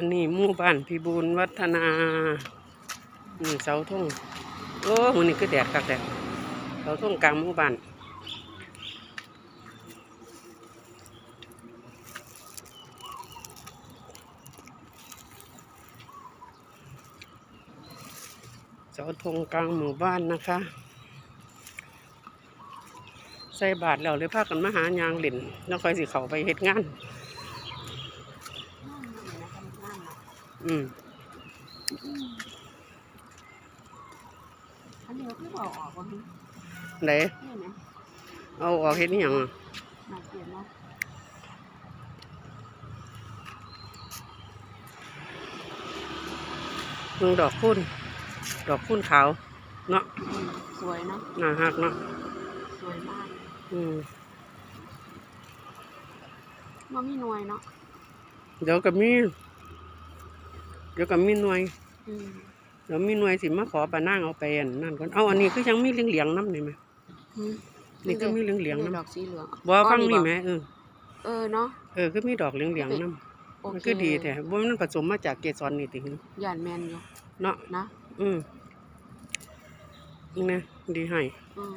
อันนี้หมู่บ้านพิบูลวัฒนาอืมเสาธงโอ้มันนี่คือแดดคักแดดเสาธงกลางหมู่บ้านเสาธงกลางหมู่บ้านนะคะ ใส่บาทแล้วเลยพากันมาหายางหลินแล้วคอยสิเขาไปเฮ็ดงาน อืมอันนี้คือบอกออกว่านี่ไหนไหมเอาออกเฮ็ดนี่ยังอะมาเปลี่ยนเนาะมึงดอกคุ้นดอกคุ้นขาว เนาะอืมสวยเนาะน่าฮักเนาะสวยมากอืมมันมีหน่วยเนาะเดี๋ยวก็มีเดี๋ยวก็มีหน่วยอืมเดี๋ยวมีหน่วยสิมาขอปะนางเอาไปอันนั่นก่อนเอาอันนี้คือยังมีเหลืองๆน้ำนี่ไหมอืมนี่ก็มีเหลืองๆนี่น้ำดอกสีเหลืองบ่ฟังนี่ไหมเออเออเนาะเออคือมีดอกเหลืองๆน้ำโอมันเคคือดีแต่ว่ามันผสมมาจากเกสรนี่ติหยานแมนอยู่เนาะนะอืมนี่นะดีให้อืม